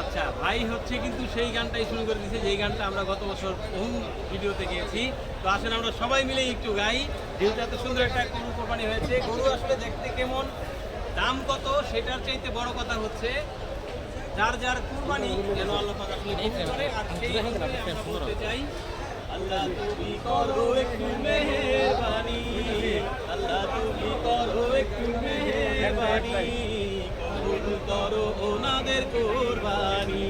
আচ্ছা ভাই হচ্ছে কিন্তু সেই গানটাই শুরু করে দিয়েছে যেই গানটা আমরা গত বছর বহু ভিডিওতে গিয়েছি। তো আসলে আমরা সবাই মিলে একটু গাই। যেহেতু এত সুন্দর একটা গরু কোরবানি হয়েছে। গরু আসলে দেখতে কেমন, দাম কত সেটার চাইতে বড় কথা হচ্ছে, যার যার কুরবানি যেন আল্লাহ আর সেই আমরা বলতে চাই আল্লাহ তুমি করো একটু মেহেরবানি আল্লাহ তুমি করো একটু মেহেরবানি কবুল করো ওনাদের কোরবানি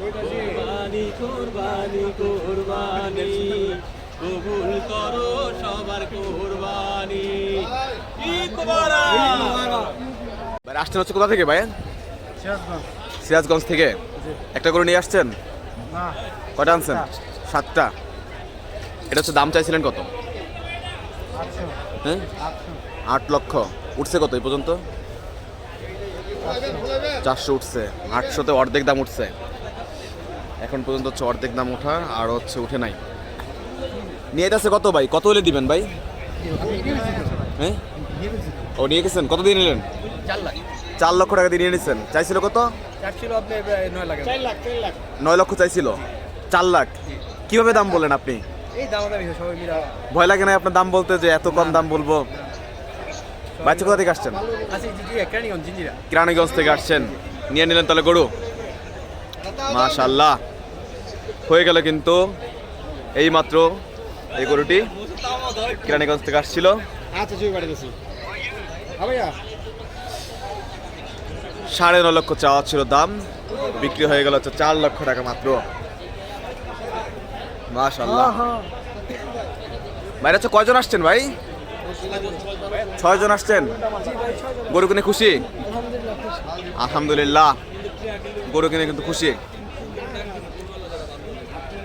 কোরবানি কোরবানি কোরবানি কবুল করো সবার কোরবানি আসছেন হচ্ছে কোথা থেকে ভাই সিরাজগঞ্জ। থেকে? একটা করে নিয়ে আসছেন? কটা আনছেন? সাতটা। এটা হচ্ছে দাম চাইছিলেন কত? হ্যাঁ? আট লক্ষ। উঠছে কত এই পর্যন্ত? চারশো উঠছে। আটশোতে অর্ধেক দাম উঠছে। এখন পর্যন্ত হচ্ছে অর্ধেক দাম ওঠা আর হচ্ছে উঠে নাই। নিয়ে যাচ্ছে কত ভাই? কত হলে দিবেন ভাই? হ্যাঁ? ও নিয়ে গেছেন? কত দিয়ে নিলেন? চার লক্ষ টাকা দিয়ে নিয়ে নিছেন। চাইছিল কত? নয় লক্ষ চাইছিল? চার লাখ। কীভাবে দাম বলেন আপনি? এই দাম সবাই মিলা। ভয় লাগে না আপনার দাম বলতে যে এত কম দাম বলব? বাচ্চা কোথা থেকে আসছেন? কেরানীগঞ্জ থেকে আসছেন। নিয়ে নিলেন তাহলে গরু? মাশাল্লাহ হয়ে গেল কিন্তু এই মাত্র এই গরুটি। কিরানীগঞ্জ থেকে আসছিল। আচ্ছা ভাইয়া। সাড়ে ন লক্ষ চাওয়া ছিল দাম। বিক্রি হয়ে গেল হচ্ছে চার লক্ষ টাকা মাত্র। বাইরে হচ্ছে কয়জন আসছেন ভাই? ছয়জন আসছেন? গরু কিনে খুশি? আলহামদুলিল্লাহ। গরু কিনে কিন্তু খুশি।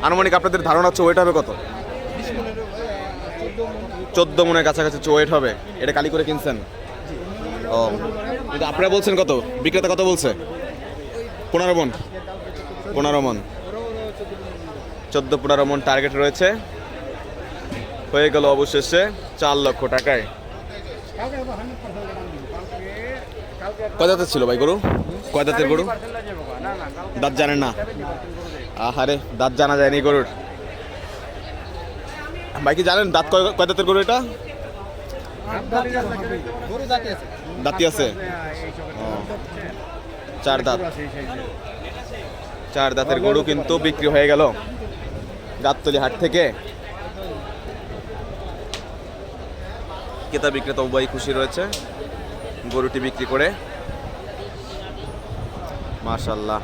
আনুমানিক আপনাদের ধারণা হচ্ছে ওয়েট হবে কত? চোদ্দ মনের কাছাকাছি ওয়েট হবে। এটা কালি করে কিনছেন? ও। কিন্তু আপনারা বলছেন কত? বিক্রেতা কত বলছে? পনেরো মন। পনেরো মন। চোদ্দ পনেরো মন টার্গেট রয়েছে। হয়ে গেল অবশেষে চার লক্ষ টাকায়। কয় দাঁতের ছিল ভাই গরু? কয় দাঁতের গরু? দাঁত জানেন না। আহারে, দাঁত জানা যায়নি গরুর। ভাই কি জানেন দাঁত কয় গরু এটা? দাঁতি আছে। চার দাঁত। চার দাঁতের গরু কিন্তু বিক্রি হয়ে গেল। গাবতলি হাট থেকে। ক্রেতা বিক্রেতা উভয় খুশি রয়েছে। গরুটি বিক্রি করে। মাশাল্লাহ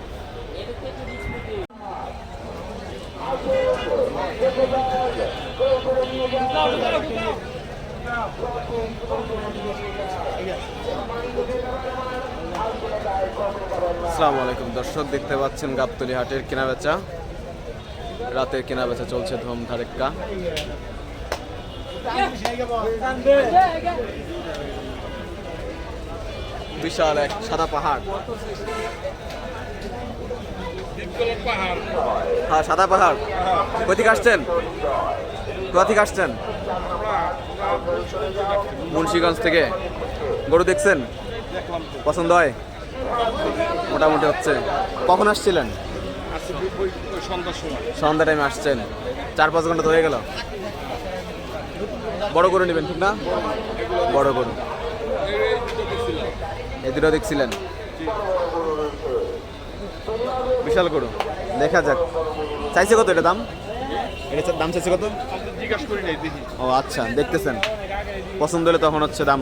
আসসালামু আলাইকুম দর্শক, দেখতে পাচ্ছেন গাবতলি হাটের কেনা রাতের কেনা বেচা চলছে ধুম ধারেক্কা বিশাল এক সাদা পাহাড়। হ্যাঁ সাদা পাহাড়। কোথা থেকে আসছেন? কোথা থেকে আসছেন? মুন্সিগঞ্জ থেকে। গরু দেখছেন? পছন্দ হয়? মোটামুটি হচ্ছে। কখন আসছিলেন? সন্ধ্যা টাইমে আসছেন। চার পাঁচ ঘণ্টা তো হয়ে গেল। বড় করে নেবেন ঠিক না? বড় গরু। এই দুটো দেখছিলেন। বিশাল গরু। দেখা যাক। চাইছে কত এটা দাম? এটা দাম চাইছে কত? জিজ্ঞাসা করি ও আচ্ছা দেখতেছেন। পছন্দ হলে তখন হচ্ছে দাম।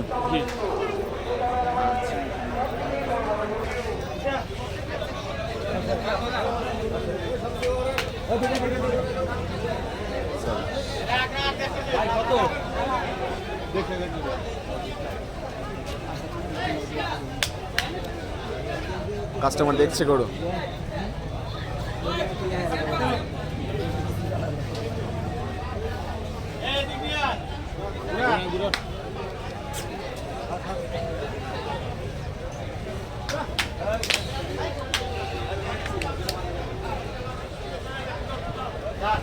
কাস্টমার দেখছে গরু।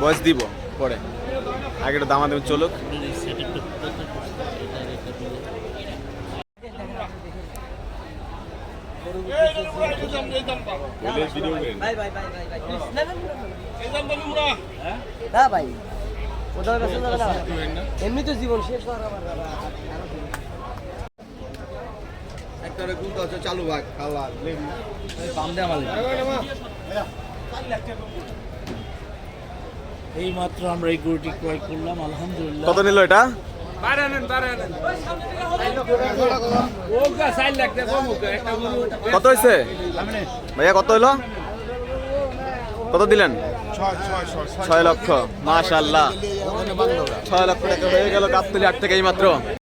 বয়স দিব পরে। আগে একটু দামা দেবেন চলুক ভাই ভাই ভাই ভাই ভাই না ভাই জীবন শেষ একটা চালু এই মাত্র আমরা এই গরুটি ক্রয় করলাম, আলহামদুলিল্লাহ। কত নিল এটা? কত হয়েছে ভাইয়া, কত হইল? কত দিলেন? ছয় লক্ষ। মাশাল্লাহ ছয় লক্ষ টাকা হয়ে গেল গাবতলি আট থেকে এই মাত্র